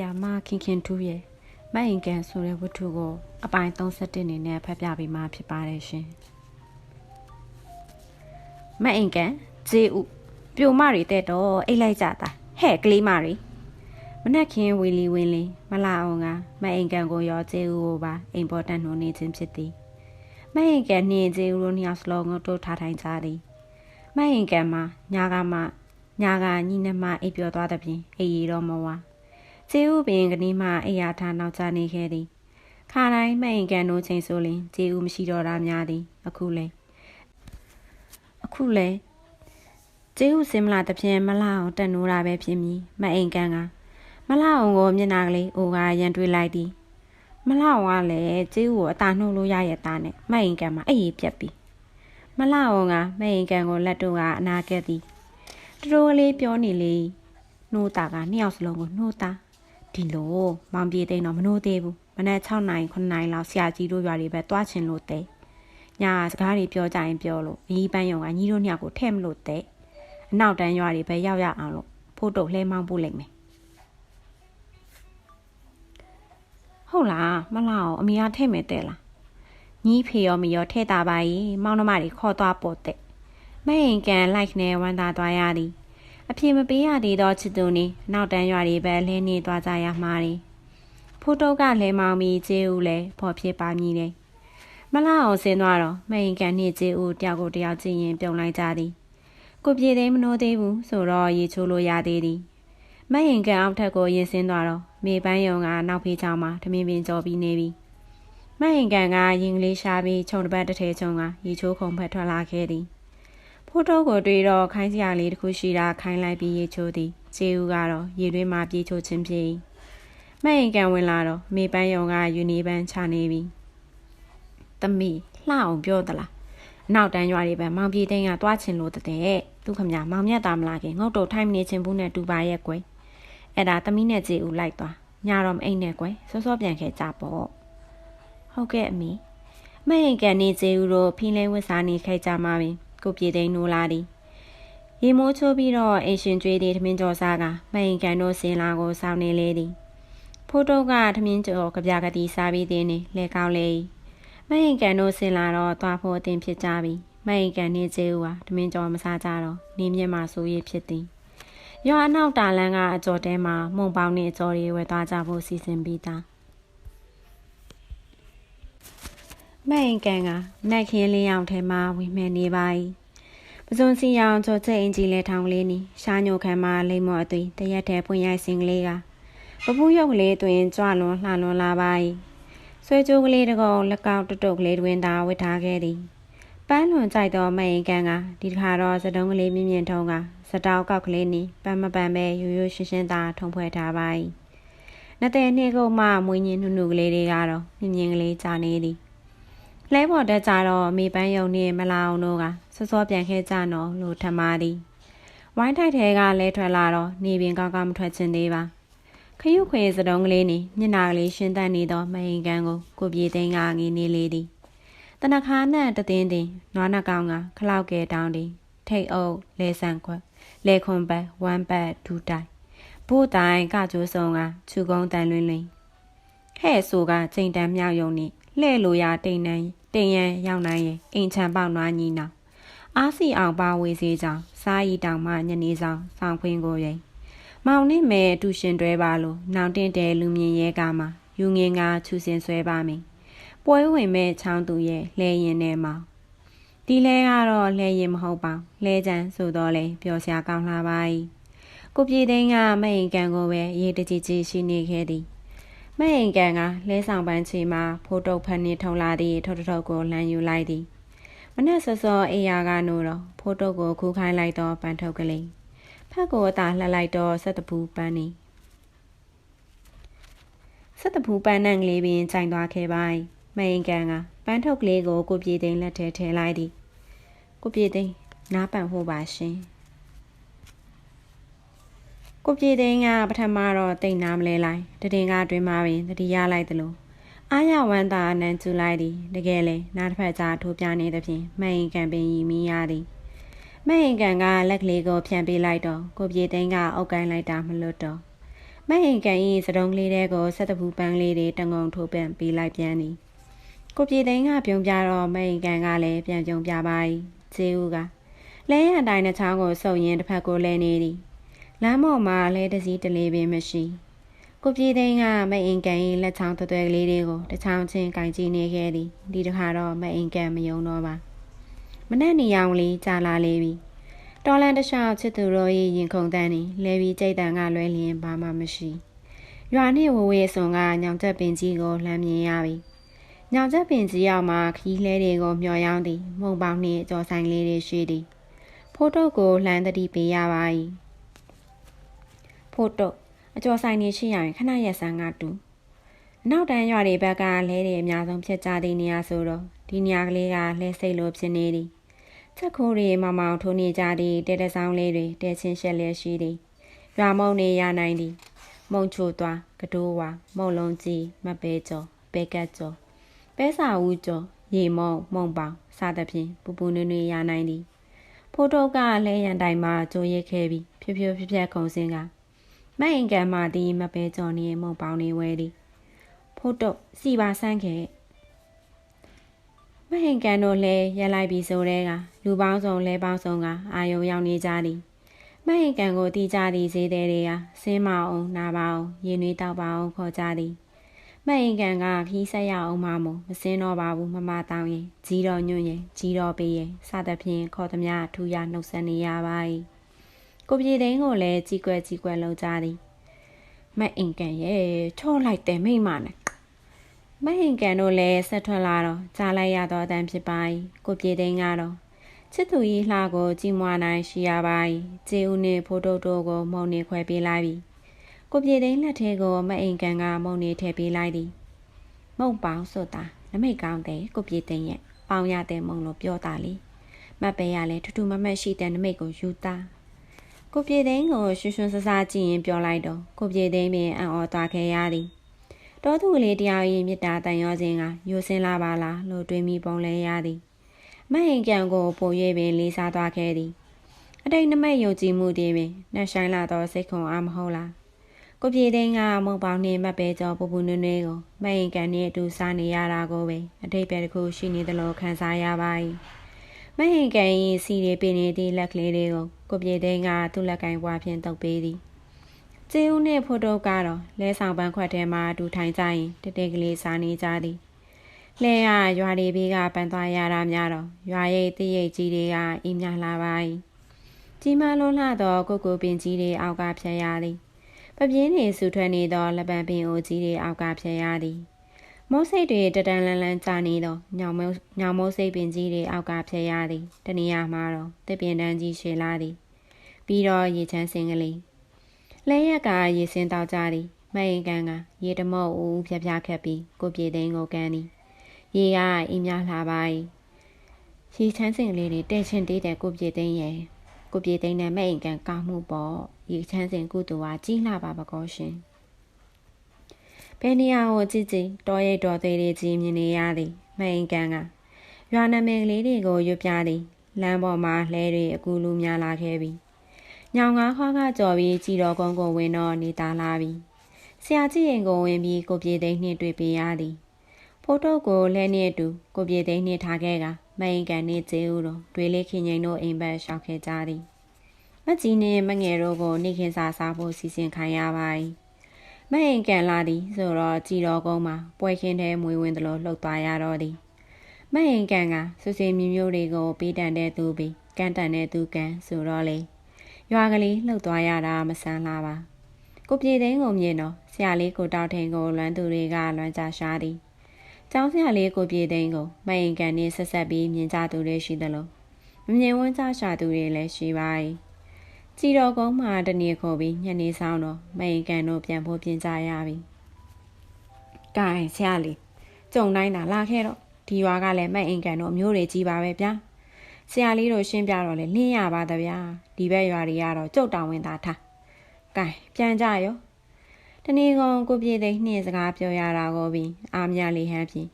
ရာမခင်ခင်ထူးရဲ့မတ်အင်ကန်ဆိုတဲ့ဝတ္ထုကို အပိုင်း31အနေနဲ့ဖတ်ပြပေးမှာဖြစ်ပါတယ်ရှင်မတ်အင်ကန်ဂျေဥပြိုမတွေတဲ့တော့အိတ်လိုက်ကြတာဟဲ့ကလေးမတွေမနက်ခင်းဝီလီဝင်းလင်းမလာအောင်ကမတ်အင်ကန်ကိုရောဂျေဥကိုပါအိမ်ပေါ်တန်နှုံနေခြင်းဖြစ်သည်မတ်အင်ကန်နှင်းဂျေဥတို့နှစ်ယောက်စလုံးကိုတို့ထားထိုင်ကြသည်မတ်အင်ကန်မှာညာကမှညာကညီနှမအိပ်ပျော်သွားတဲ့ပြင်အိပ်ရီတော့မဝါ ကျေးဥပင်ကနေ့မှအိယာထားနောက်ကျနေခဲ့သည်ခါတိုင်းမအိမ်ကန်တို့ချိန်ဆိုရင်ကျေးဥမရှိတော့တာများသည် အခုလဲအခုလဲကျေးဥစင်မလာတဖြင့်မလာအောင်တက်နိုးတာပဲဖြစ်မည်မအိမ်ကန်ကမလာအောင်ကိုမျက်နာကလေးအိုကရန်တွေးလိုက်သည်မလာအောင်ကလည်းကျေးဥကိုအသာနှုတ်လို့ရရဲ့သားနဲ့မအိမ်ကန်မှာအေးရပြက်ပြီမလာအောင်ကမအိမ်ကန်ကိုလက်တို့ကအနာကက်သည်တတိုးလေးပြောနေလေနှိုးတာကနှစ်ယောက်စလုံးကိုနှိုးတာ ဒီလိုမောင်ပြေသိန်းတော့မနှိုးသေးဘူးမနက်6နိုင်9နိုင်လောက်ဆရာကြီးတို့ရွာတွေပဲတွားချင်လို့တဲ့ညာစကားတွေပြောကြရင်ပြောလို့ညီပန်းယုံကညီတို့နှစ်ယောက်ကိုထဲ့မလို့တဲ့အနောက်တန်းရွာတွေပဲရောက်ရအောင်လို့ဖို့တုတ်လှဲမောင်းပို့လိုက်မယ်ဟုတ်လားမလားအောင်အမေကထဲ့မယ်တဲ့လားညီဖေရောမရောထဲ့တာပါကြီးမောင်နှမတွေခေါ်သွားပို့တဲ့မအိမ်ကန်လိုက်နဲ့ဝမ်းသာသွားရသည် အပြေမပေးရသေးသောချစ်သူနေနောက်တန်းရွာတွေပဲလဲနေသွားကြရမှာတွေဖိုးတုတ်ကလဲမောင်မီကျေးဦးလဲဖော်ဖြစ်ပါမည်လေမလာအောင်ဆင်းသွားတော့မအိမ်ကန်နှင့်ကျေးဦးတယောက်ကိုတယောက်ကြည့်ရင်ပြုံလိုက်ကြသည်ကိုပြေသိမ်းမနှိုးသေးဘူးဆိုတော့ရေချိုးလို့ရသေးသည်မအိမ်ကန်အောက်ထက်ကိုရင်ဆင်းသွားတော့မေပန်းယုံကနောက်ဖေးချောင်းမှာထမင်းပင်ကြော်ပြီးနေပြီမအိမ်ကန်ကရင်ကလေးရှားပြီးခြုံတစ်ပတ်တစ်ထဲချုံကရေချိုးခုံဖက်ထွက်လာခဲ့သည် ဖိုးတိုးကိုတွေ့တော့ခိုင်းစရာလေးတစ်ခုရှိတာခိုင်းလိုက်ပြီးရေချိုးသည်ခြေဦးကတော့ရေတွင်းမှာပြေးချိုးခြင်းဖြစ်မဲ့ရင်ကန်ဝင်လာတော့မေပန်းယုံကယူနီပန်းချနေပြီသမီးလှအောင်ပြောသလားနောက်တန်းရွာတွေပဲမောင်ပြေသိန်းကတွားချင်လို့တဲ့သူခမမောင်မြတ်သားမလားခင်ငုတ်တုတ်ထိုင်းမနေချင်ဘူးနဲ့တူပါရဲ့ကွယ်အဲ့ဒါသမီးနဲ့ကြည်ဦးလိုက်သွားညတော့မအိမ်နဲ့ကွယ်စောစောပြန်ခဲ့ကြပေါ့ဟုတ်ကဲ့အမီမဟင်ကန်နေကြည်ဦးတို့ဖင်းလဲဝစ်စားနေခဲ့ကြမှာပင် ကိုပြေသိန်းနိုးလာသည်ရေမိုးချိုးပြီးတော့အရှင်ကျွေးသည်ထမင်းကျော်စားကမဟင်ကန်တို့စင်လာကိုစောင်းနေလေသည်ဖိုးတုတ်ကထမင်းကျော်ကြပြကတိစားပြီးသည်နေလဲကောင်းလေမဟင်ကန်တို့စင်လာတော့သွားဖို့အသင်ဖြစ်ကြပြီမဟင်ကန်နေကျေးဦးဟာထမင်းကျော်မစားကြတော့နေမြင့်မှဆိုရဖြစ်သည်ရွာအနောက်တာလန်းကအကျော်တဲမှာမုံပေါင်းနဲ့အကျော်တွေဝယ်သွားကြဖို့စီစဉ်ပြီးသား မဲ့ရင်ကန်ကနက်ခင်းလေးအောင်ထဲမှာဝင်မဲ့နေပါ၏ပစုံစီရောင်ကြောချက်အင်ကြီးလဲထောင်လေးနီရှားညိုခံမှာလိမ့်မော်အသွေးတရက်ထဲပွင့်ရိုက်စင်ကလေးကပပူးရုပ်ကလေးတွင်ကြွလွန်လှလွန်လာပါ၏ဆွဲကြိုးကလေးတကောင်လက်ကောက်တုတ်တုတ်ကလေးတွင်သာဝစ်ထားခဲ့သည်ပန်းလွန်ကြိုက်သောမရင်ကန်ကဒီတစ်ခါတော့စတုံးကလေးမြင့်မြင့်ထုံးကစတောက်ကောက်ကလေးနီပန်းမပန်းပဲရိုးရိုးရှင်းရှင်းသာထုံဖွဲ့ထားပါ၏နှစ်တဲ့နှစ်ကုတ်မှမွေးညင်းနှုနှုကလေးတွေကတော့မြင့်မြင့်ကလေးကြာနေသည် လဲပေါ်တက်ကြတော့မိပန်းယုံနှင့်မလာအောင်တို့ကစောစောပြန်ခဲ့ကြနော်လို့ထမသည်ဝိုင်းထိုက်ထဲကလဲထွက်လာတော့နေပင်ကောင်းကောင်းမထွက်ချင်သေးပါခရုခွေစတုံးကလေးနေမျက်နာကလေးရှင်းတတ်နေသောမဟင်ကန်ကိုကိုပြေသိန်းကငေးနေလေသည်တနခါနဲ့တသိန်းတင်နွားနှကောင်ကခလောက်ကဲတောင်းသည်ထိတ်အုပ်လဲဆန်ခွက်လဲခွန်ပတ်ဝမ်းပတ်ဒူတိုင်ဘို့တိုင်ကကြိုးစုံကခြူကုန်းတန်လွင်လွင်ဟဲ့ဆိုကချိန်တန်းမြောက်ယုံနေလှဲ့လိုရာတိန်နန်း တိန်ရန်ရောက်နိုင်ရင်အိမ်ချမ်းပေါက်နွားညီနောင်အားစီအောင်ပါဝေစေကြောင်စားရီတောင်မှညနေဆောင်ဆောင်ခွင်းကိုရိမ်မောင်နဲ့မဲတူရှင်တွဲပါလို့နောင်တင်တယ်လူမြင်ရဲကမှယူငင်ကချူစင်ဆွဲပါမယ်ပွဲဝင်မဲ့ချောင်းသူရဲ့လဲရင်နဲ့မောင်ဒီလဲကတော့လဲရင်မဟုတ်ပါလဲချမ်းဆိုတော့လေပျော်စရာကောင်းလာပါ၏ကိုပြေသိန်းကမအိမ်ကန်ကိုပဲရေးတကြီးကြီးရှိနေခဲ့သည် မအိမ်ကန်ကလဲဆောင်ပန်းချီမှာဖိုးတုတ်ဖက်နေထုံလာသည့်ထုတ်ထုတ်ကိုလှမ်းယူလိုက်သည်မနက်စောစောအေးယာကနိုးတော့ဖိုးတုတ်ကိုခူးခိုင်းလိုက်တော့ပန်းထုတ်ကလေးဖက်ကိုအသာလှက်လိုက်တော့ဆက်တပူပန်းနေဆက်တပူပန်းနံကလေးပင်ခြိုင်သွားခဲ့ပါ၏မအိမ်ကန်ကပန်းထုတ်ကလေးကိုကိုပြေသိန်းလက်ထဲထည့်လိုက်သည်ကိုပြေသိန်းနားပန်ဖို့ပါရှင် ကိုပြေသိန်းကပထမတော့တိတ်နာမလဲလိုက်တည်င်ကတွင်မှပင်တတိယလိုက်သလိုအာရဝန္တာနန်ကျူလိုက်သည်တကယ်လေနားတစ်ဖက်ကြားထိုးပြနေသဖြင့်မအိမ်ကန်ပင်ရီမီရသည်မအိမ်ကန်ကလက်ကလေးကိုဖြန့်ပေးလိုက်တော့ကိုပြေသိန်းကအုပ်ကိုင်းလိုက်တာမလွတ်တော့မမဟင်ကန်ဤစတုံးလေးတဲကိုဆက်တပူပန်းလေးတွေတငုံထိုးပန်ပေးလိုက်ပြန်သည်ကိုပြေသိန်းကပြုံပြတော့မဟင်ကန်ကလည်းပြန်ကြုံပြပါ၏ဇေဦးကလဲရတိုင်းတစ်ချောင်းကိုစုပ်ရင်တစ်ဖက်ကိုလဲနေသည် လမ်းပေါ်မှာလဲတစည်းတလေးပင်မရှိကိုပြေသိန်းကမအင်ကန်၏လက်ချောင်းသွဲသွဲကလေးတွေကိုတစ်ချောင်းချင်းကင်ကြည့်နေခဲ့သည်ဒီတစ်ခါတော့မအင်ကန်မယုံတော့ပါမနဲ့နေရောင်လေးကြာလာလေပြီတော်လန်တခြားချစ်သူတို့၏ရင်ခုန်တန်းနေလဲပြီးကြိတ်တန်ကလွဲလျင်ဘာမှမရှိရွာနှင့်ဝဝေဆွန်ကညောင်ချက်ပင်ကြီးကိုလှမ်းမြင်ရပြီညောင်ချက်ပင်ကြီးရောက်မှခီးလဲတွေကိုမျော်ရောင်းသည် မုံပေါင်းနှင့်ကြော်ဆိုင်လေးတွေရှိသည်ဖိုးတုတ်ကိုလှမ်းတတိပေးရပါ၏ ဖိုးတုတ်အကျော်ဆိုင်နေရှိရရင်ခဏရက်စမ်းကတူနောက်တန်းရွာတွေဘက်ကလဲတွေအများဆုံးဖြစ်ကြသည့်နေရာဆိုတော့ဒီနေရာကလေးကလဲစိတ်လိုဖြစ်နေသည်ချက်ခိုးတွေမမောင်ထိုးနေကြသည့်တဲတဆောင်လေးတွေတဲချင်းရှက်လျက်ရှိသည်ရွာမုံနေရနိုင်သည် မုံချိုသွားကတိုးဝါမုံလုံးကြီးမပဲကျော်ပဲကတ်ကျော်ပဲစာဦးကျော်ရေမုံမုံပေါင်စသဖြင့်ပူပူနွေ့နွေ့ရနိုင်သည်ဖိုးတုတ်ကလဲရန်တိုင်မှကြိုရိတ်ခဲ့ပြီးဖြဖြဖြဖြခုံစင်းက မအိမ်ကံမှသည်မပဲကျော်နေမုံပေါင်နေဝဲသည်ဖိုးတုတ်စီပါဆန်းခဲ့မဟင်ကန်တို့လည်းရက်လိုက်ပြီးဆိုတဲ့ကလူပေါင်းစုံလဲပေါင်းစုံကအာယုံရောက်နေကြသည်မဟင်ကန်ကိုတီးကြသည်ဈေးသည်တွေကဆင်းမအောင်နာပါအောင်ရင်နွေးတောက်ပါအောင်ခေါ်ကြသည်မဟင်ကန်ကခီးဆက်ရအောင်မှမို့မစင်းတော့ပါဘူးမမတောင်းရင်ကြီးတော်ညွန့်ရင်ကြီးတော်ပေးရင်စသဖြင့်ခေါ်သမျှထူရနှုတ်ဆက်နေရပါ၏ ကိုပြေသိန်းကိုလည်းကြီးကွယ်ကြီးကွယ်လှုပ်ကြသည်မအင်ကန်ရဲ့ချော့လိုက်တယ်မိမနဲ့မဟင်ကန်တို့လည်းဆက်ထွက်လာတော့ကြားလိုက်ရတော့အတန်ဖြစ်ပါ၏ကိုပြေသိန်းကတော့ချစ်သူကြီးလှကိုကြည်မွားနိုင်ရှိရပါ၏ကျေဦးနှင့်ဖိုးတုတ်တို့ကိုမုံနေခွဲပေးလိုက်ပြီကိုပြေသိန်းလက်ထဲကိုမအိမ်ကန်ကမုံနေထည့်ပေးလိုက်သည်မုံပေါင်းဆိုတာနမိတ်ကောင်းတယ်ကိုပြေသိန်းရဲ့ပေါင်းရတဲ့မုံလို့ပြောတာလေမတ်ပဲရလဲထူးထူးမမတ်ရှိတဲ့နမိတ်ကိုယူတာ ကိုပြေသိန်းကိုရွှွှွှဆဆကြည့်ရင်ပြောလိုက်တော့ကိုပြေသိန်းပင်အံ့ဩသွားခဲ့ရသည်တောသူကလေးတယောက်ရင်မြစ်တာတန်ရောခြင်းကယိုစင်းလာပါလားလို့တွေးမိပုံလဲရသည်မဟင်ကံကိုပို၍ပင်လေးစားသွားခဲ့သည်အတိတ်နမိတ်ယုံကြည်မှုတည်းပင်နှက်ဆိုင်လာသောစိတ်ခွန်အားမဟုတ်လားကိုပြေသိန်းကမုံပေါင်းနှင့်မပဲကျော်ပူပူနွေ့နွေ့ကိုမဟင်ကံနှင့်အတူစားနေရတာကိုပဲအတိတ်ပဲတစ်ခုရှိနေသလိုခံစားရပါ၏ မဟင်ကံ၏စီရီပင်နေသည့်လက်ကလေးတွေကိုကိုပြေသိန်းကသူ့လက်ကင်ပွားဖြင့်တုပ်ပေးသည်ကျေဦးနှင့်ဖိုတိုကတော့လဲဆောင်ပန်းခွက်ထဲမှာတူထိုင်ကြရင်တတိတ်ကလေးစားနေကြသည်လှဲရရွာတွေဘေးကပန်းသွားရတာများတော့ရွာရိတ်တရိတ်ကြီးတွေကအိမ်မြလာပါ၏ကြီးမားလွန်းလှသောကိုကိုပင်ကြီးတွေအောက်ကဖြတ်ရသည်ပပြင်းနေဆူထွက်နေသောလက်ပံပင်အိုကြီးတွေအောက်ကဖြတ်ရသည် မိုးစိတ်တွေတတန်လန်းလန်းကြာနေသောညောင်မိုးညောင်မိုးစိတ်ပင်ကြီးတွေအောက်ကဖြတ်ရသည်တနေရာမှာတော့တစ်ပင်တန်းကြီးရှည်လာသည် ပြီးတော့ရေချမ်းစင်ကလေးလဲရက်ကရေစင်းတောက်ကြသည်မအိမ်ကန်ကရေတမော့ဦးဖြပြခက်ပြီးကိုပြေသိန်းကိုကန်သည်ရေကအိမ်များလာပါ၏ရေချမ်းစင်လေးတွေတဲ့ချင်းတေးတဲ့ကိုပြေသိန်းရဲ့ကိုပြေသိန်းနဲ့မအိမ်ကန်ကောင်းမှုပေါ့ရေချမ်းစင်ကုတူဟာကြီးလာပါပကောရှင် ဘယ်နေရာကိုကြည့်ကြည့်တော်ရိတ်တော်သေးလေးကြီးမြင်နေရသည်မအိမ်ကန်ကရွာနာမည်ကလေးတွေကိုရွပြသည်လမ်းပေါ်မှာလှဲတွေအကူလူများလာခဲ့ပြီညောင်ငါးခွားကကြော်ပြီးကြည်တော်ကုန်းကိုဝင်တော့နေသားလာပြီဆရာကြီးရင်ကိုဝင်ပြီးကိုပြေသိန်းနှင့်တွေ့ပေးရသည်ဖိုးတုတ်ကိုလဲနှင့်အတူကိုပြေသိန်းနှင့်ထားခဲ့ကမအိမ်ကန်နှင့်ကျေဦးတို့တွေးလေးခင်ငိန်တို့အိမ်ဘက်ရှောက်ခဲ့ကြသည်မကြီးနှင့်မငယ်တို့ကိုနေခင်စာစားဖို့စီစဉ်ခိုင်းရပါ၏ မအိမ်ကန်လာသည်ဆိုတော့ကြည်တော်ကုန်းမှာပွဲခင်းထဲမွေဝင်သလိုလှုပ်သွားရတော့သည်မအိမ်ကန်ကဆွစေမြမျိုးတွေကိုပေးတန်တဲ့သူပြီးကန်းတန်တဲ့သူကန်ဆိုတော့လေရွာကလေးလှုပ်သွားရတာမဆန်းလာပါကိုပြေသိန်းကိုမြင်တော့ဆရာလေးကိုတောက်ထိန်ကိုလွမ်းသူတွေကလွမ်းကြရှားသည်ကျောင်းဆရာလေးကိုပြေသိန်းကိုမအိမ်ကန်နဲ့ဆက်ဆက်ပြီးမြင်ကြသူတွေရှိသလိုမမြင်ဝန်းကြရှာသူတွေလည်းရှိပါ၏ ကြည်တော်ကုန်းမှာတနေ့ခေါ်ပြီးညနေဆောင်တော့မအိမ်ကန်တို့ပြန်ဖို့ပြင်ကြရပြီ။ကဲဆရာလေးကြုံတိုင်းတာလာခဲ့တော့ဒီရွာကလည်းမအိမ်ကန်တို့မျိုးတွေကြီးပါပဲဗျာ။ဆရာလေးတို့ရှင်းပြတော့လေလင်းရပါတဗျာဒီဘက်ရွာတွေကတော့ကြုတ်တောင်ဝင်သားထား။ကဲပြန်ကြရော။တနေ့ကောင်ကိုပြေသိနှင်းစကားပြောရတာကိုပြီးအာမြလေးဟန်းဖြင့်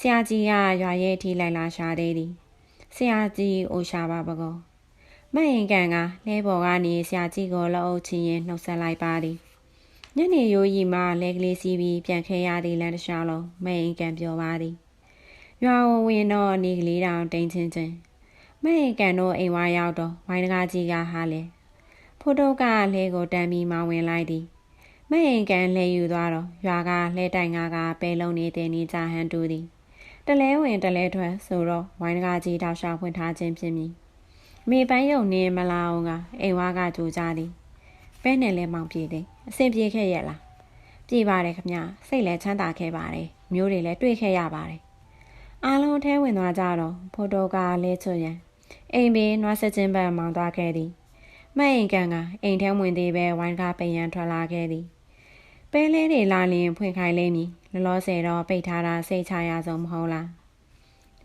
ဆရာကြီးကရွာရဲ့အထိလိုက်လာရှာသေးသည်။ဆရာကြီးအိုရှာပါပကော မဟင်ကန်ကလဲပေါ်ကနေဆရာကြီးကိုလှုပ်ချင်ရင်နှုတ်ဆက်လိုက်ပါသည်ညနေရိုးရီမှလဲကလေးစီးပြီးပြန်ခဲရသည့်လမ်းတစ်လျှောက်လုံးမအိမ်ကန်ပြောပါသည်ရွာဝဝင်တော့နေကလေးတောင်တိန်ချင်းချင်းမအိမ်ကန်တော့အိမ်ဝါရောက်တော့ဝိုင်းတကားကြီးကဟာလေဖိုတိုကလဲကိုတန်းပြီးမဝင်လိုက်သည်မအိမ်ကန်လဲယူသွားတော့ရွာကလဲတိုင်ငါကပဲလုံးနေတဲ့နေကြဟန်တူသည်တလဲဝင်တလဲထွက်ဆိုတော့ဝိုင်းတကားကြီးတောက်လျှောက်ဖွင့်ထားခြင်းဖြစ်မည် မေပန်းယုံနေမလာအောင်ကအိမ်ဝါကကြိုကြသည်ပဲနဲ့လဲမောင်ပြေတယ်အဆင်ပြေခဲ့ရဲ့လားပြေပါတယ်ခမစိတ်လည်းချမ်းသာခဲ့ပါတယ်မျိုးတွေလည်းတွေ့ခဲ့ရပါတယ်အားလုံးထဲဝင်သွားကြတော့ဖိုတိုကလဲချွတ်ရန်အိမ်ဘေးနွားစချင်းပန်းမောင်းသွားခဲ့သည်မအိမ်ကန်ကအိမ်ထဲဝင်သေးပဲဝိုင်းကားပိန်ရန်ထွက်လာခဲ့သည်ပဲလဲတွေလာလျင်ဖွင့်ခိုင်းလိမ့်မည်လောလောဆယ်တော့ပိတ်ထားတာစိတ်ချရဆုံးမဟုတ်လား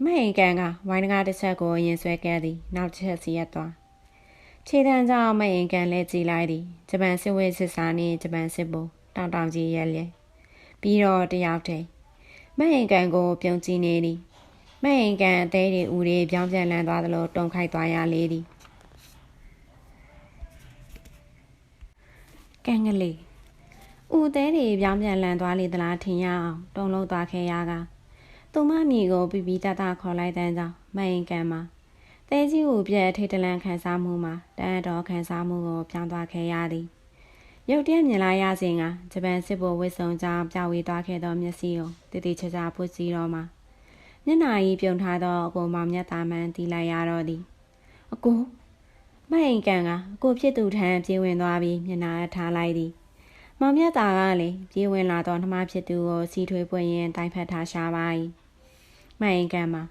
မအိမ်ကန်ကဝိုင်းကားတစ်ချက်ကိုရင်ဆွဲခဲ့သည်နောက်တစ်ချက်စီရက်သွားခြေတန်းကြောင့်မအိမ်ကန်လဲကြည်လိုက်သည်ဂျပန်စစ်ဝဲစစ်စားနှင့်ဂျပန်စစ်ဘိုးတောင်တောင်ကြီးရက်လဲပြီးတော့တယောက်တည်းမအိမ်ကန်ကိုပြုံးကြည့်နေသည်မအိမ်ကန်အသေးတွေဦးတွေပြောင်းပြန်လန်းသွားသလိုတုံခိုက်သွားရလေသည်ကန်ကလေးဦးသေးတွေပြောင်းပြန်လန်းသွားလေသလားထင်ရအောင်တုံလုံးသွားခဲ့ရက သူမမိကိုပြပြတတခေါ်လိုက်တဲ့ကြောင့်မအိမ်ကန်မှာတဲကြီးကိုပြက်ထိတ်တလန့်ခံစားမှုမှာတန်တော်ခံစားမှုကိုပြောင်းသွားခဲ့ရသည်ရုတ်တရက်မြင်လာရစဉ်ကဂျပန်စစ်ဘိုလ်ဝစ်စုံကြောင့်ပြောင်းဝေးသွားခဲ့သောမျက်စိကိုတည်တည်ချာချာဖွင့်စီတော့မှာမျက်နာကြီးပြုံထားသောအကိုမောင်မြတ်သားမှန်တီးလိုက်ရတော့သည်အကိုမအိမ်ကန်ကအကိုဖြစ်သူထံပြေးဝင်သွားပြီးမျက်နာထားလိုက်သည် မောင်မြတ်သားကလည်းပြေးဝင်လာသောနှမဖြစ်သူကိုစီထွေးပွင့်ရင်တိုင်ဖက်ထားရှာပါ၏မအိမ်ကန်မှာ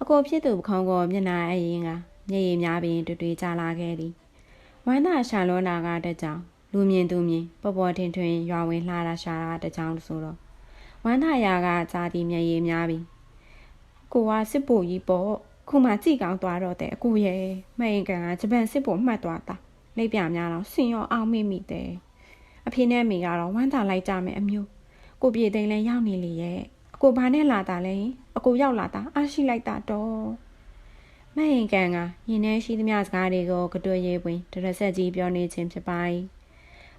အကိုဖြစ်သူပခုံးကိုမျက်နှာအရင်ကမျက်ရည်များပင်တွေ့တွေ့ကြလာခဲ့သည်ဝမ်းသာရှာလွန်နာကတကြောင်လူမြင်သူမြင်ပေါ်ပေါ်ထင်ထင်ရွာဝင်လှတာရှာတာတကြောင်ဆိုတော့ဝမ်းသာရာကကြာသည်မျက်ရည်များပြီကိုကစစ်ဖို့ကြီးပေါ့ခုမှကြည့်ကောင်းသွားတော့တဲ့အကိုရဲ့မအိမ်ကန်ကဂျပန်စစ်ဖို့မှတ်သွားတာလိပ်ပြများတော့ဆင်ရောအောင်မိမိတဲ့ အဖေနဲ့မိကတော့ဝမ်းသာလိုက်ကြမယ်အမျိုးကိုပြေသိန်းလဲရောက်နေလေရဲ့အကိုဘာနဲ့လာတာလဲအကိုရောက်လာတာအားရှိလိုက်တာတော့မဟင်ကန်ကရင်ထဲရှိသမျှစကားတွေကိုကတွရေပွင်ဒရဆက်ကြီးပြောနေခြင်းဖြစ်ပါ၏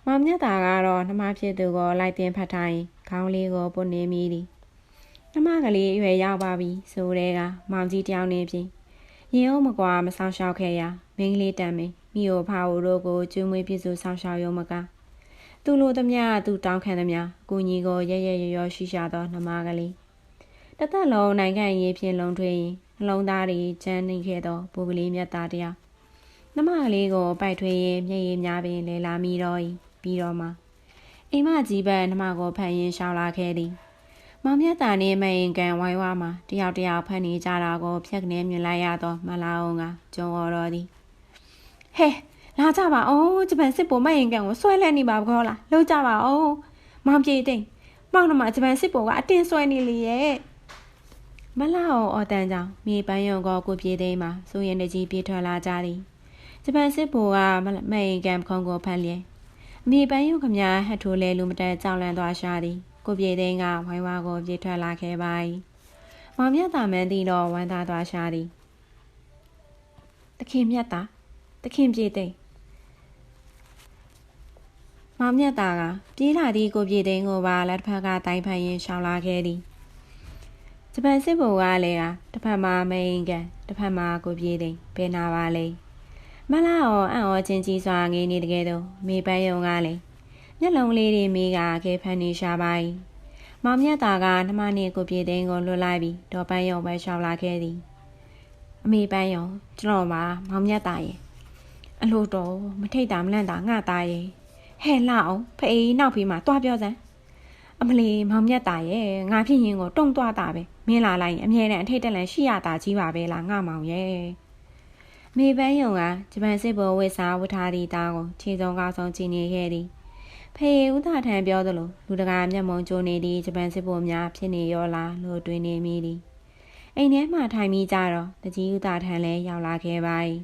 မောင်မြတ်တာကတော့နှမဖြစ်သူကိုလိုက်တင်ဖတ်ထားရင်ခေါင်းလေးကိုပုတ်နေမိသည်နှမကလေးအရွယ်ရောက်ပါပြီဆိုတဲ့ကမောင်ကြီးတယောက်နေပြင်ရင်အောင်မကွာမဆောင်ရှောက်ခဲ့ရမင်းကလေးတမ်းမင်းမိိုဖာဦးတို့ကိုကျွေးမွေးပြစုဆောင်ရှောက်ရုံမက သူလိုသမျှသူတောင်းခံသမျှကိုညီကိုရရရရရှိရှာသောနှမကလေးတသက်လုံးနိုင်ငံရေးဖြင့်လုံထွေးရင်နှလုံးသားတွေချမ်းနေခဲ့သောပုဂ္ဂလိမြတ်သားတရားနှမလေးကိုပိုက်ထွေးရင်မျက်ရည်များပင်လဲလာမိတော့၏ပြီးတော့မှအိမ်မကြီးပန်းနှမကိုဖန်ရင်ရှောင်လာခဲ့သည်မောင်မြတ်တာနဲ့မရင်ကန်ဝိုင်းဝါမှာတယောက်တယောက်ဖန်နေကြတာကိုဖြက်ကနေမြင်လိုက်ရတော့မလာအောင်ကကျုံတော်သည်ဟဲ့ လာကြပါအောင်ဂျပန်စစ်ဘိုမရင်ကန်ကိုဆွဲလက်နေပါဘောလားလှုပ်ကြပါအောင်မောင်ပြေတိန်မောင်နှမဂျပန်စစ်ဘိုကအတင်းဆွဲနေလေရဲ့မလာအောင်အော်တန်ကြောင့်မြေပန်းရုံကောကိုပြေသိမ်းမှာစိုးရင်တကြီးပြေးထွက်လာကြသည်ဂျပန်စစ်ဘိုကမရင်ကန်ခုံကိုဖန်လျက်မြေပန်းရုံခမဟတ်ထိုးလဲလူမတဲကြောက်လန့်သွားရှာသည်ကိုပြေသိန်းကဝိုင်းဝါကိုပြေးထွက်လာခဲ့ပါ၏မောင်မြတ်သာမန်းသည်တော့ဝမ်းသာသွားရှာသည်တခင်မြတ်သာတခင်ပြေသိန်း မောင်မြတ်သာကပြေးလာသည့်ကိုပြေသိန်းကိုပါလက်တစ်ဖက်ကတိုင်ဖန်ရင်ရှောင်လာခဲ့သည်ဂျပန်စစ်ဘုံကလည်းတစ်ဖက်မှာမင်းကန်တစ်ဖက်မှာကိုပြေသိန်းဘယ်နာပါလဲမလာအောင်အံ့ဩချင်းကြီးစွာငေးနေတကယ်တော့မေပန်းယုံကလည်းမျက်လုံးလေးတွေမိကကဲဖန်နေရှာပါ၏မောင်မြတ်တာကနှမနဲ့ကိုပြေသိန်းကိုလွတ်လိုက်ပြီးဒေါ်ပန်းယုံပဲရှောက်လာခဲ့သည်အမေပန်းယုံကျွန်တော်ပါမောင်မြတ်တာရဲ့အလိုတော်မထိတ်တာမလန့်တာငှတာရဲ့ ဟဲ့လာအောင်ဖေးနောက်ဖေးမှာတွားပြောစမ်းအမလီမောင်မြတ်တာရဲ့ငါဖြစ်ရင်ကိုတုံသွားတာပဲမင်းလာလိုက်ရင်အမြဲတမ်းအထိတ်တလန့်ရှိရတာကြီးပါပဲလားငါမောင်ရဲ့မေပန်းယုံကဂျပန်စစ်ဘိုးဝစ်စားဝတ်ထားသည့်တားကိုခြေစုံကောက်ဆုံးကြည့်နေခဲ့သည်ဖေဦးသာထံပြောသလိုလူတကာမျက်မှောင်ကျိုးနေသည့်ဂျပန်စစ်ဗိုလ်များဖြစ်နေရောလားလို့တွေးနေမိသည်အိမ်ထဲမှထိုင်မိကြတော့တကြီးဦးသာထံလည်းရောက်လာခဲ့ပါ၏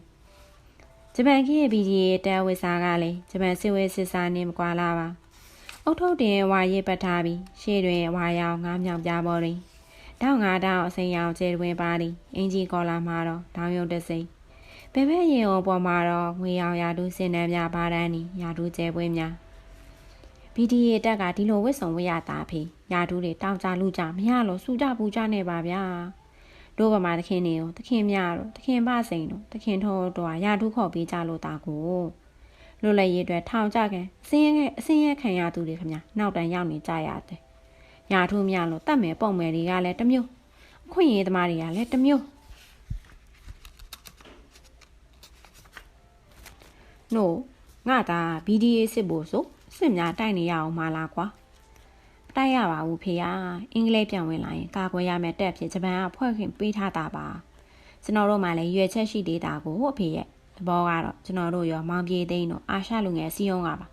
ဂျပန်ခေတ်ဘီကြီးတဲဝစ်စာကလည်းဂျပန်စစ်ဝဲစစ်စာနှင့်မကွာလာပါအုတ်ထုတ်တင်ဝါရိပ်ပတ်ထားပြီးရှေ့တွင်ဝါရောင်ငါးမြောင်ပြပေါ်တွင်တောင်းငါတောင်းအစိမ်းရောင်ကျဲတွင်ပါသည်အင်ကြီးကော်လာမှာတော့တောင်းရုံတစိမ့်ဘဲဘဲရင်အပေါ်မှာတော့ငွေရောင်ရာထူးစင်နှံများပါတန်းနီရာထူးကျဲပွဲများ BDA တက်ကဒီလိုဝစ်စုံဝရတာဖေညာတူးတွေတောင်းကြလူကြမရလို့စူကြပူကြနေပါဗျာ တို့ကမှသခင်နေရောသခင်မြတော့သခင်ပစိန်တော့သခင်ထောတော့ရာထူးခေါ်ပေးကြလို့တာကိုလွတ်လပ်ရေးအတွက်ထောင်ကြကန်အစင်းရဲအစင်းရဲခံရသူတွေခင်ဗျနောက်တန်းရောက်နေကြရတယ်ရာထူးမြလို့တတ်မယ်ပုံမယ်တွေကလည်းတမျိုးအခွင့်အရေးသမားတွေကလည်းတမျိုးနို့ငါသာ BDA စစ်ဖို့ဆိုစစ်များတိုက်နေရအောင်မလားကွာ တိုက်ရပါဘူးဖေယားအင်္ဂလိပ်ပြန်ဝင်လာရင်ကာကွယ်ရမယ်တက်ဖြစ်ဂျပန်ကဖွဲ့ခင်ပေးထားတာပါကျွန်တော်တို့မှလည်းရွေချက်ရှိသေးတာကိုအဖေရဲ့သဘောကတော့ကျွန်တော်တို့ရောမောင်ပြေသိန်းတို့အာရှလူငယ်စီယုံကပါ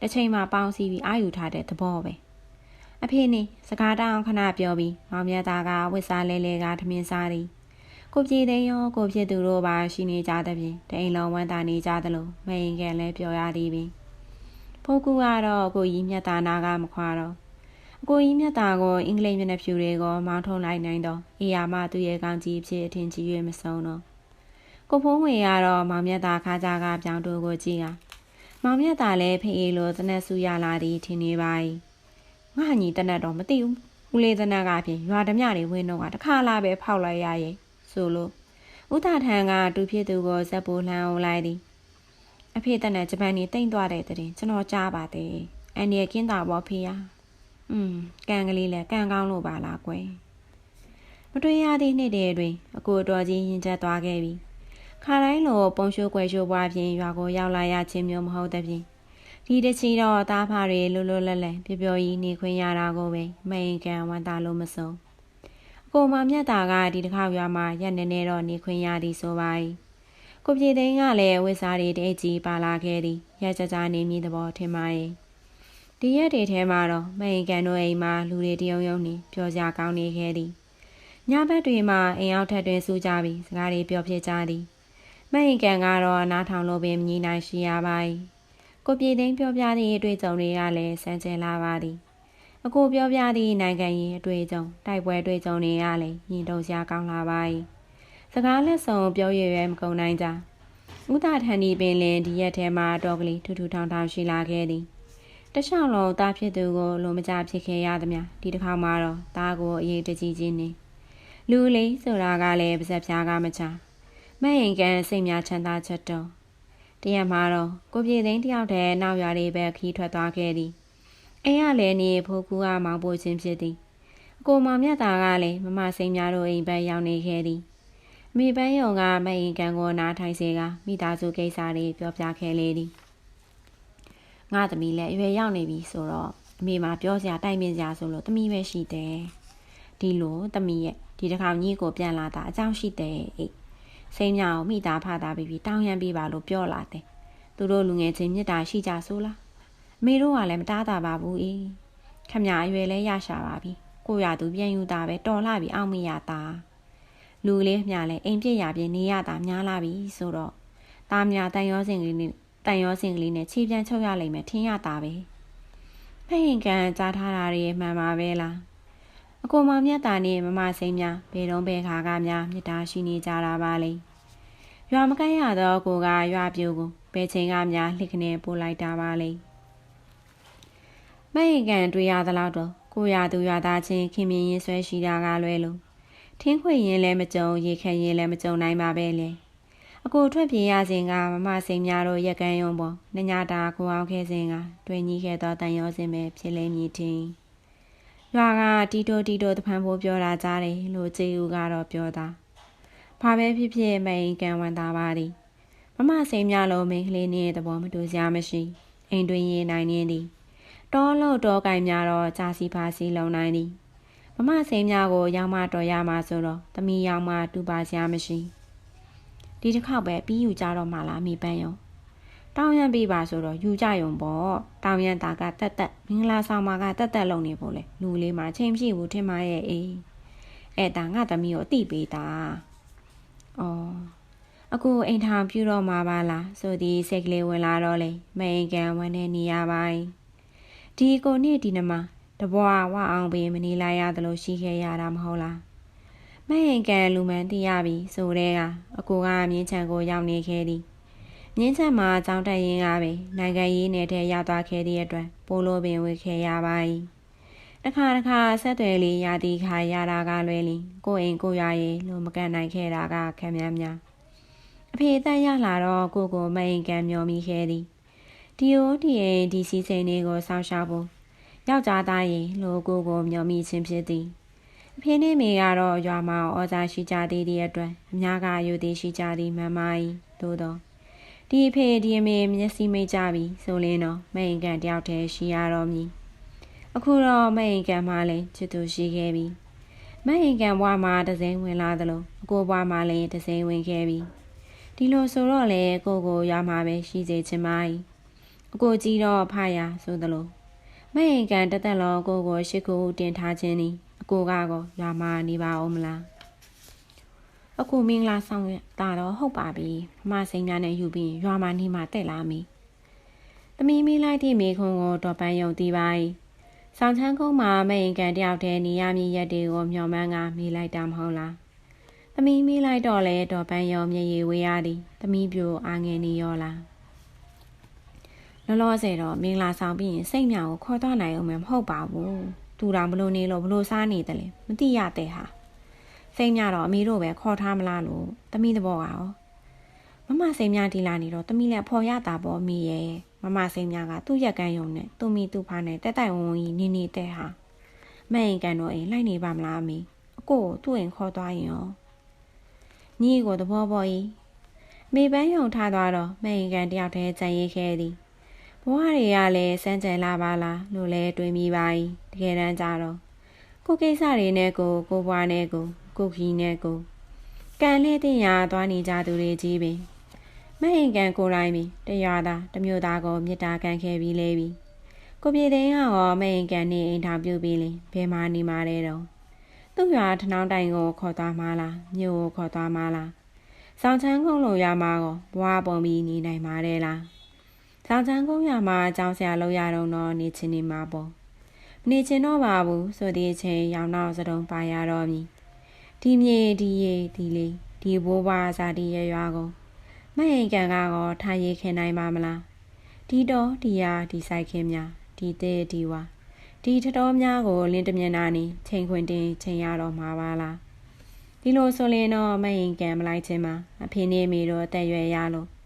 တစ်ချိန်မှပေါင်းစည်းပြီးအာယူထားတဲ့သဘောပဲအဖေနေစကားတောင်းခဏပြောပြီးမောင်မြတ်သားကဝစ်စားလဲလဲကထမင်းစားသည်ကိုပြေသိန်းရောကိုဖြစ်သူတို့ပါရှိနေကြတဲ့ပြင်တိန်လုံးဝမ်းသာနေကြသလိုမရင်ကလည်းပြောရသည်ပင်ဖိုးကူကတော့ကိုကြီးမြတ်သားနာကမခွာတော့ အကိုကြီးမြတ်သားကိုအင်္ဂလိပ်မျက်နှာဖြူတွေကိုမောင်းထုံလိုက်နိုင်တော့အေးယာမသူ့ရဲ့ကောင်းကြီးဖြစ်အထင်ကြီး၍မဆုံးတော့ကိုဖုံးဝေကတော့မောင်မြတ်သားခါကြကပြောင်းတူကိုကြည့်ဟာမောင်မြတ်သားလည်းဖေးအေးလိုတနက်ဆူရလာသည်ထင်နေပါ၏ငါညီတနက်တော့မသိဘူးဦးလေးတနက်ကဖြင့်ရွာဓမြတွေဝင်းတော့ကတခါလာပဲဖောက်လိုက်ရရဲ့ဆိုလို့ဥဒထန်ကတူဖြစ်သူကိုဇက်ပူလှမ်းအောင်လိုက်သည်အဖေတနဲ့ဂျပန်နေတိတ်သွားတဲ့တဲ့ကျွန်တော်ကြားပါတယ်အန်ဒီကင်းတာပေါ့ဖေယာ อืมကန်ကလေးလဲကန်ကောင်းလို့ပါလားကွယ်မတွေ့ရသည့်နှစ်တည်းတွင်အကိုတော်ကြီးရင်ကျက်သွားခဲ့ပြီခါတိုင်းလိုပုံရှိုးကွယ်ရှိုးပွားဖြင့်ရွာကိုရောက်လာရခြင်းမျိုးမဟုတ်တဲ့ဖြင့်ဒီတချီတော့တားဖားတွေလွတ်လွတ်လပ်လပ်ပျော်ပျော်ကြီးနေခွင့်ရတာကိုပဲမိန်ကန်ဝန်တာလို့မဆုံးအကိုမမြတ်တာကဒီတစ်ခါရွာမှာရက်နေနေတော့နေခွင့်ရသည်ဆိုပါ၏ကိုပြေသိန်းကလည်းဝစ်စားတွေတဲ့ကြီးပါလာခဲ့သည်ရက်ကြကြနေမိသဘောထင်ပါရဲ့ ဒီရက်တွေထဲမှာတော့မိန်ကန်တို့အိမ်မှာလူတွေတယုံယုံနေပျော်ကြကောင်းနေခဲ့သည်ညဘက်တွေမှာအိမ်အောင်ထက်တွင်စူးကြပြီးစကားတွေပြောဖြစ်ကြသည်မိန်ကန်ကတော့နားထောင်လို့ပင်မြည်နိုင်ရှိရပါ၏ကိုပြေသိန်းပြောပြသည့်အတွေ့အကြုံတွေကလည်းစံကျင်လာပါသည်အကိုပြောပြသည့်နိုင်ငံရေးအတွေ့အကြုံတိုက်ပွဲအတွေ့အကြုံတွေကလည်းရင်တုံစရာကောင်းလာပါ၏စကားလက်ဆောင်ပြောရရဲမကုန်နိုင်ကြဥဒထန်ဒီပင်လင်ဒီရက်ထဲမှာတော့ကလေးထူထူထောင်ထောင်ရှိလာခဲ့သည် တခြားလုံးသားဖြစ်သူကိုလိုမကြဖြစ်ခဲ့ရသမျှဒီတစ်ခါမှတော့သားကိုအရေးတကြီးချင်းနေလူလေးဆိုတာကလည်းပါဇက်ပြားကမချမဲ့ရင်ကန်စိတ်များချမ်းသာချက်တော့တရက်မှာတော့ကိုပြေသိန်းတယောက်တည်းနောက်ရွာလေးပဲခီးထွက်သွားခဲ့သည်အိမ်ကလည်းနေဖိုးကူကမောင်ပို့ခြင်းဖြစ်သည်အကိုမောင်မြတ်သားကလည်းမမစိန်များတို့အိမ်ဘက်ရောက်နေခဲ့သည်မိပန်းယုံကမအိမ်ကန်ကိုနားထိုင်စေကမိသားစုကိစ္စတွေပြောပြခဲ့လေသည် ငါသမီးလည်းအရွယ်ရောက်နေပြီဆိုတော့အမေမှာပြောစရာတိုင်ပင်စရာဆိုလို့သမီးပဲရှိတယ်ဒီလိုသမီးရဲ့ဒီတစ်ခါညီကိုပြန်လာတာအကြောင်းရှိတယ်အေးစိမ့်မြောင်မိသားဖတာပြီးပြီးတောင်းရမ်းပေးပါလို့ပြောလာတယ်သူတို့လူငယ်ချင်းမြတ်တာရှိကြဆိုလားအမေတို့ကလည်းမတားတာပါဘူးအေးခမညာအရွယ်လဲရရှာပါပြီကိုရသူပြန်ယူတာပဲတော်လာပြီအောင်မရတာလူလေးမြလည်းအိမ်ပြည့်ရပြင်းနေရတာများလာပြီဆိုတော့တာမြတန်ရောစင်ကလေးနဲ့ တန်ရောစင်ကလေးနဲ့ခြေပြန်ချုပ်ရလိမ့်မယ်ထင်ရတာပဲဖဟင်ကန်ကြားထားတာတွေမှန်ပါပဲလားအကိုမောင်မြတ်တာနဲ့မမစိမ့်များဘယ်တော့ဘယ်ခါကများမြတ်တာရှိနေကြတာပါလေရွာမကဲရတော့ကိုကရွာပြိုကိုဘယ်ချိန်ကများလှစ်ခနဲ့ပို့လိုက်တာပါလေမဟင်ကန်တွေ့ရသလောက်တော့ကိုရသူရွာသားချင်းခင်မင်းရင်ဆွဲရှိတာကလွဲလို့ထင်းခွေရင်လည်းမကြုံရေခက်ရင်လည်းမကြုံနိုင်ပါပဲလေ အကိုထွက်ပြေးရစဉ်ကမမစိန်များတို့ရက်ကန်းယုံပေါ်နညာတာကိုအောင်ခဲ့စဉ်ကတွေ့ညီခဲ့သောတန်ရောစင်ပဲဖြစ်လဲမြည်တင်ရွာကတီတိုတီတိုတဖန်ဖို့ပြောတာကြားတယ်လို့ကျေဦးကတော့ပြောတာဘာပဲဖြစ်ဖြစ်မိန်ကန်ဝန်တာပါသည်မမစိန်များလုံးမိန်ကလေးနဲ့သဘောမတူစရာမရှိအိမ်တွင်ရင်နိုင်နေသည်တောလို့တောကင်များတော့ကြာစီပါစီလုံနိုင်သည်မမစိန်များကိုရောင်းမတော်ရမှာဆိုတော့တမီရောင်းမတူပါစရာမရှိ ဒီတစ်ခေါက်ပဲပြီးယူကြတော့မှလားမိပန်းယုံတောင်းရန်ပေးပါဆိုတော့ယူကြယုံပေါ့တောင်းရန်တာကတက်တက်မင်္ဂလာဆောင်မှာကတက်တက်လုံနေဖို့လေလူလေးမှာချိန်မရှိဘူးထင်မရဲ့အေးအဲ့ဒါငါသမီးကိုအတိပေးတာအော်အခုအိမ်ထောင်ပြူတော့မှာပါလားဆိုဒီစိတ်ကလေးဝင်လာတော့လေမိန်ကန်ဝင်နေနေရပိုင်းဒီကိုနေ့ဒီနမတဘွားဝအောင်ပေးမနေလိုက်ရတယ်လို့ရှိခဲ့ရတာမဟုတ်လား မဟင်ကန်လူမှန်သိရပြီဆိုတဲ့ကအကိုကမြင်းချံကိုရောက်နေခဲ့သည်မြင်းချက်မှာကြောင်းတက်ရင်ကားပင်နိုင်ငံရေးနယ်ထဲရောက်သွားခဲ့သည့်အတွက်ပိုလိုပင်ဝေခဲ့ရပါ၏တစ်ခါတစ်ခါဆက်သွယ်လေးရာတီခါရတာကလွယ်လီကိုအိမ်ကိုရရဲ့လိုမကန်နိုင်ခဲ့တာကခံများများအဖေတက်ရလာတော့ကိုကိုမအိမ်ကံမျောမိခဲ့သည်ဒီယိုဒီအိမ်ဒီစီစိန်လေးကိုစောင့်ရှောက်ဖို့ယောက်ျားသားရင်လိုကိုကိုမျောမိခြင်းဖြစ်သည် အဖေနဲ့မေကတော့ရွာမှာဩဇာရှိကြသေးသည့်အတွက်အများကယူသည်ရှိကြသည်မှန်ပါ၏သို့သောဒီအဖေဒီအမေမျက်စိမိတ်ကြပြီဆိုလင်းတော့မိန်ကန်တယောက်တည်းရှိရတော့မည်အခုတော့မိန်ကန်မှလည်းချစ်သူရှိခဲ့ပြီမိန်ကန်ဘွားမှာတစိမ့်ဝင်လာသလိုအကိုဘွားမှာလည်းတစိမ့်ဝင်ခဲ့ပြီဒီလိုဆိုတော့လေကိုကိုရမှာပဲရှိစေချင်ပါ යි အကိုကြီးတော့ဖရဆိုသလိုမိန်ကန်တသက်လုံးကိုကိုရှိခိုးတင်ထားခြင်းနီ အကိုကကောရမှာနေပါဦးမလားအခုမင်္ဂလာဆောင်ရတာတော့ဟုတ်ပါပြီမမစိန်များနဲ့ယူပြီးရွာမှာနေမှတက်လာမိသမီးမိလိုက်သည့်မိခွန်းကိုတော်ပန်းယုံတီးပါ၏ဆောင်ချမ်းကုန်းမှာမိန်ကန်တယောက်တည်းနေရမည်ရက်တွေကိုမျှော်မှန်းကမိလိုက်တာမဟုတ်လားသမီးမိလိုက်တော့လေတော်ပန်းယုံမျက်ရည်ဝေးရသည်သမီးပြိုအားငယ်နေရောလားလောလောဆယ်တော့မင်္ဂလာဆောင်ပြီးရင်စိတ်မြောင်ကိုခေါ်သွားနိုင်အောင်မဟုတ်ပါဘူး သူတော်ဘလို့နေလို့ဘလို့စားနေတယ်လဲမသိရတဲ့ဟာစိတ်မြတော့အမေတို့ပဲခေါ်ထားမလားလို့တမိသဘောကရောမမစိတ်မြဒီလာနေတော့တမိလည်းဖော်ရတာပေါ့မိရဲ့မမစိတ်မြကသူ့ရက်ကန်းယုံနဲ့သူ့မိသူ့ဖားနဲ့တက်တိုက်ဝုံကြီးနေနေတဲ့ဟာမအိမ်ကန်တော့အိမ်လိုက်နေပါမလားအမေအကိုသူ့အိမ်ခေါ်သွားရင်ရောညီကိုသဘောပေါ်ကြီးမိပန်းယုံထားသွားတော့မအိမ်ကန်တယောက်တည်းကြံရိတ်ခဲ့သည် ဘဝတွေကလည်းစမ်းကြံလာပါလားလို့လဲတွေးမိပါ යි တကယ်တမ်းကြတော့ကိုကိစ္စတွေနဲ့ကိုကိုဘွားနဲ့ကိုကိုခီနဲ့ကိုကံလေးတင်ရာသွားနေကြသူတွေကြီးပင်မဟင်ကန်ကိုတိုင်းပင်တရွာသားတမျိုးသားကိုမြစ်တာကန်ခဲ့ပြီးလဲပြီကိုပြေသိန်းကရောမဟင်ကန်နေအိမ်ထောင်ပြုတ်ပြီးလင်ဘယ်မှာနေမှာလဲတော့သူ့ရွာထနောင်းတိုင်ကိုခေါ်သွားမှာလားမြို့ကိုခေါ်သွားမှာလားဆောင်ချမ်းကုန်းလိုရမှာကိုဘွားပုံပြီးနေနိုင်မှာတဲ့လား ဆောင်ချမ်းကုန်းရမှာအကြောင်းဆရာလောက်ရတော့တော့နေချင်းနေမှာပေါ့မနေချင်တော့ပါဘူးဆိုတဲ့အချိန်ရောင်နောက်စတုံးပါရတော့မည်ဒီမြေဒီရေဒီလေးဒီဘိုးဘွားစာဒီရရွာကိုမဟိန်ကန်ကတော့ထားရိခင်နိုင်ပါမလားဒီတော့ဒီယာဒီဆိုင်ခင်များဒီတဲ့ဒီဝါဒီထတော်များကိုလင်းတမျက်နာနေချိန်ခွင်တင်ချိန်ရတော့မှာပါလားဒီလိုဆိုရင်တော့မဟိန်ကန်မလိုက်ချင်းမှာအဖေနေမိတော့တက်ရွယ်ရလို့ဖွာ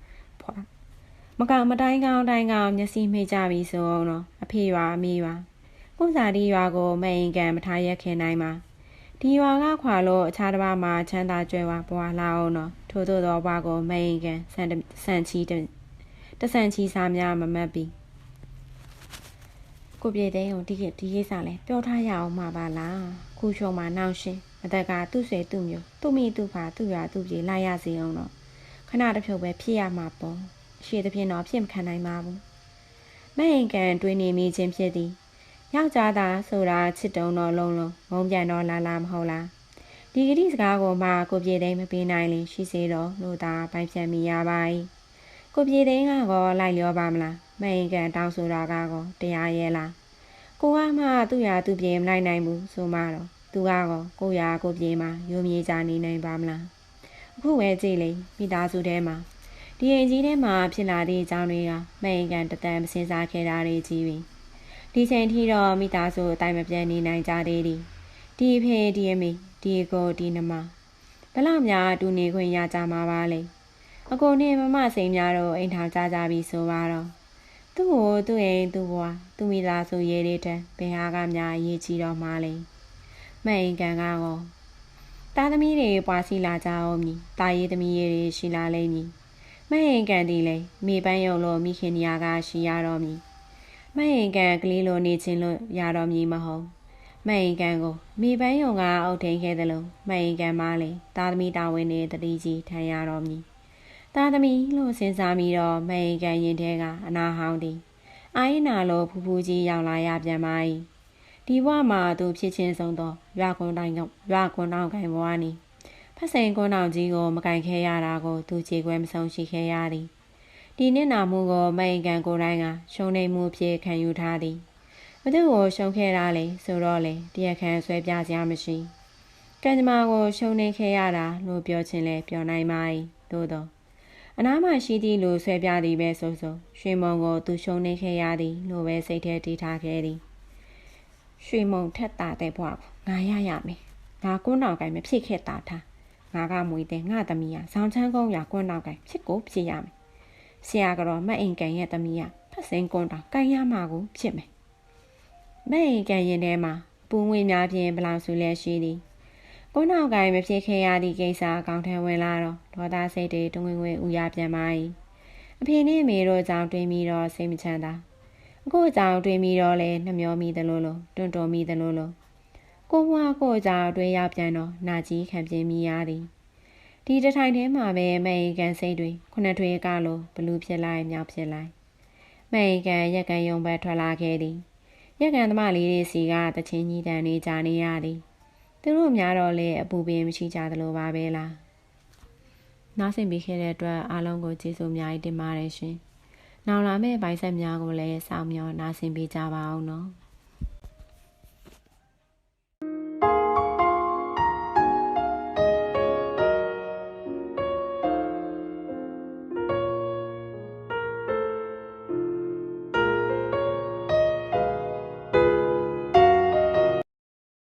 မကောင်မတိုင်းကောင်တိုင်းကောင်မျက်စိမိကြပြီဆိုအောင်တော့အဖေရွာအမေရွာကိုစာဒီရွာကိုမဟိန်ကန်မထားရက်ခင်နိုင်မှာဒီရွာကခွာလို့အခြားတစ်ပါးမှာချမ်းသာကြွယ်ဝပွားလာအောင်တော့ထို့သောသောဘွားကိုမိန်ကန်ဆန်ဆန်ချီတဆန်ချီစားများမမတ်ပြီကိုပြေတဲ့ုံဒီဒီကိစ္စလဲပြောထားရအောင်မှာပါလားခုချုံမှာနောက်ရှင်အသက်ကသူ့ဆွေသူ့မျိုးသူ့မိသူ့ဖာသူ့ရွာသူ့ပြေလိုက်ရစီအောင်တော့ခဏတစ်ဖြုတ်ပဲဖြစ်ရမှာပေါ့ ရှေ့တစ်ပြင်းတော့ဖြစ်မခံနိုင်ပါဘူးမိန်ကန်တွင်နေမိခြင်းဖြစ်သည်ယောက်ျားသားဆိုတာချစ်တုံတော့လုံးလုံးငုံပြန်တော့လာလာမဟုတ်လားဒီကတိစကားကိုမှကိုပြေသိမ်းမပေးနိုင်ရင်ရှိစေတော့လို့သာပိုင်ဖြတ်မိရပါ යි ကိုပြေသိမ်းကတော့လိုက်လျောပါမလားမအိမ်ကန်တောင်းဆိုတာကတော့တရားရဲ့လားကိုကမှသူ့ရာသူ့ပြေမလိုက်နိုင်ဘူးဆိုမှတော့သူကတော့ကိုရာကိုပြေမှာရိုးမြေးကြနေနိုင်ပါမလားအခုပဲကြည့်လေမိသားစုထဲမှာ ဒီအိမ်ကြီးထဲမှာဖြစ်လာတဲ့အကြောင်းတွေကမအိမ်ကန်တတန်မစင်စားခဲ့တာတွေကြီးပြီဒီချိန်ထိတော့မိသားစုအတိုင်းမပြတ်နေနိုင်ကြသေးသည်ဒီအဖေဒီအမေဒီအကိုဒီနှမဘလောက်များတူနေခွင့်ရကြမှာပါလေအကိုနဲ့မမစိန်များတော့အိမ်ထောင်ကြကြပြီဆိုပါတော့သူ့ကိုသူ့အိမ်သူ့ဘွားသူ့မိသားစုရေးလေးတဲ့ဘယ်ဟာကများအရေးကြီးတော့မှလဲမအိမ်ကန်ကောတားသမီးတွေပွားစီလာကြအောင်မည်တာရေးသမီးတွေရှိလာလိမ့်မည် မအိမ်ကန်ဒီလေမိပန်းယုံလို့မိခင်နေရာကရှိရတော့မည်မဟင်ကန်ကလေးလိုနေခြင်းလို့ရတော်မည်မဟုတ်မဟင်ကန်ကိုမိပန်းယုံကအုပ်ထိန်ခဲ့သလိုမဟင်ကန်မလေးသားသမီးတာဝန်နဲ့တတိကြီးထမ်းရတော်မည်သားသမီးလို့စဉ်းစားပြီးတော့မဟင်ကန်ရင်ထဲကအနာဟောင်းသည်အာရင်နာလိုဖူးဖူးကြီးရောက်လာရပြန်ပါ၏ဒီဘဝမှာသူဖြစ်ချင်းဆုံးသောရွာကွန်တိုင်းကရွာကွန်တောင်ခိုင်ဘဝနီ ဖက်စိန်ကွန်တောင်ကြီးကိုမကင်ခဲရတာကိုသူခြေခွဲမဆုံးရှိခဲ့ရသည်ဒီနစ်နာမှုကိုမိန်ကန်ကိုတိုင်းကရှုံနေမှုဖြစ်ခံယူထားသည်ဘသူကိုရှုံခဲ့တာလဲဆိုတော့လေတရားခံဆွဲပြစရာမရှိကံကြမ္မာကိုရှုံနေခဲ့ရတာလို့ပြောခြင်းလဲပြောနိုင်ပါ යි သို့တော့အနားမှရှိသည့်လူဆွဲပြသည်ပဲဆိုဆိုရွှေမုံကိုသူရှုံနေခဲ့ရသည်လို့ပဲစိတ်ထဲတည်ထားခဲ့သည်ရွှေမုံထက်တာတဲ့ဘွားကိုငါရရမယ်ငါကွန်းနောက်ကိုင်မဖြစ်ခဲ့တာထား ငါကမွေတဲ့ငါသမီးကဇောင်ချမ်းကုန်းရကွန်းနောက်ကိုင်ဖြစ်ကိုဖြစ်ရမယ်ဆရာကတော့မတ်အိမ်ကန်ရဲ့သမီးကဖတ်စင်ကွန်းတောင်ကိုင်ရမှာကိုဖြစ်မယ်မတ်အိမ်ကန်ရင်ထဲမှာပူငွေများဖြင့်ဘလောင်ဆူလျက်ရှိသည်ကိုနောက်ကိုင်မဖြစ်ခဲ့ရသည့်ကိစ္စအကောင့်ထဲဝင်လာတော့ဒေါသစိတ်တွေတငွေငွေဥရပြန်ပါ၏အဖေနဲ့မေတို့ကြောင့်တွင်ပြီးတော့စိတ်မချမ်းသာအခုကြောင့်တွင်ပြီးတော့လဲနှမျောမိသလိုလိုတွန့်တော်မိသလိုလို ကိုဘွားကိုကြောင့်တွင်ရောက်ပြန်တော့နာကြီးခံပြင်းမိရသည်ဒီတထိုင်ထဲမှာပဲမေကန်စိတ်တွေခုနှစ်ထွေးကလိုဘလူးဖြစ်လိုက်မြောက်ဖြစ်လိုက်မေကန်ရက်ကန်ယုံဘက်ထွက်လာခဲ့သည်ရက်ကန်သမားလေးတွေစီကတချင်းကြီးတန်နေကြနေရသည်သူတို့များတော့လေအပူပင်မရှိကြသလိုပါပဲလားနားဆင်ပေးခဲ့တဲ့အတွက်အားလုံးကိုကျေးဇူးအများကြီးတင်ပါတယ်ရှင်။နောက်လာမယ့်ဗိုက်ဆက်များကိုလည်းစောင့်မျှော်နားဆင်ပေးကြပါအောင်နော်။